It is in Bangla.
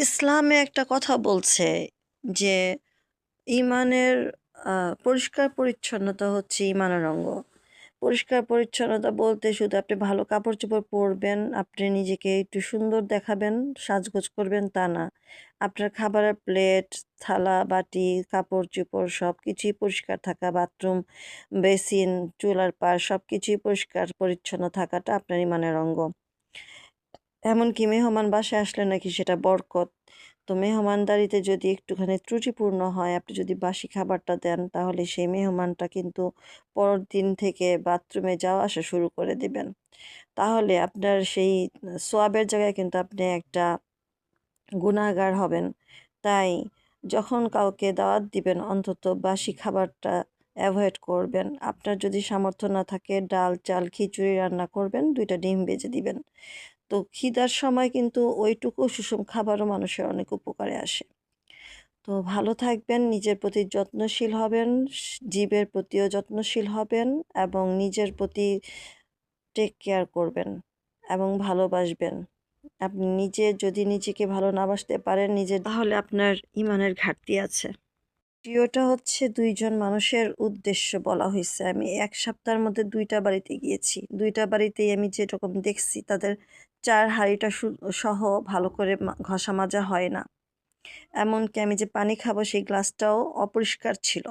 ইসলামে একটা কথা বলছে যে ইমানের পরিষ্কার পরিচ্ছন্নতা হচ্ছে ইমানের অঙ্গ। পরিষ্কার পরিচ্ছন্নতা বলতে শুধু আপনি ভালো কাপড়-চোপড় পরবেন, আপনি নিজেকে একটু সুন্দর দেখাবেন, সাজগোজ করবেন তা না। আপনার খাবারের প্লেট, থালা, বাটি, কাপড়-চোপড় সবকিছুই পরিষ্কার থাকা, বাথরুম, বেসিন, চুলার পাড় সবকিছুই পরিষ্কার পরিচ্ছন্ন থাকাটা আপনার ইমানের অঙ্গ। এমনকি মেহমান বাসায় আসলে নাকি সেটা বরকত। তো মেহমানদারিতে যদি একটুখানি ত্রুটিপূর্ণ হয়, আপনি যদি বাসি খাবারটা দেন তাহলে সেই মেহমানটা কিন্তু পরের দিন থেকে বাথরুমে যাওয়া আসা শুরু করে দিবেন। তাহলে আপনার সেই সোয়াবের জায়গায় কিন্তু আপনি একটা গুনাহগার হবেন। তাই যখন কাউকে দাওয়াত দিবেন অন্তত বাসি খাবারটা এভয়েড করবেন। আপনার যদি সামর্থ্য না থাকে ডাল, চাল, খিচুড়ি রান্না করবেন, দুইটা ডিম ভেজে দিবেন। তো খিদার সময় কিন্তু ওইটুকু সুষম খাবারও মানুষের অনেক উপকারে আসে। তো ভালো থাকবেন, নিজের প্রতি যত্নশীল হবেন, জীবের প্রতিও যত্নশীল হবেন এবং নিজের প্রতি টেক কেয়ার করবেন এবং ভালোবাসবেন। আপনি নিজে যদি নিজেকে ভালো না বাসতে পারেন নিজের তাহলে আপনার ইমানের ঘাটতি আছে। ভিডিওটা হচ্ছে দুইজন মানুষের উদ্দেশ্য বলা হয়েছে আমি এক সপ্তাহের মধ্যে দুইটা বাড়িতে গিয়েছি। দুইটা বাড়িতেই আমি যেরকম দেখছি, তাদের চার হাঁড়িটা সহ ভালো করে ঘষা মাজা হয় না। এমনকি আমি যে পানি খাব, সেই গ্লাসটাও অপরিষ্কার ছিল।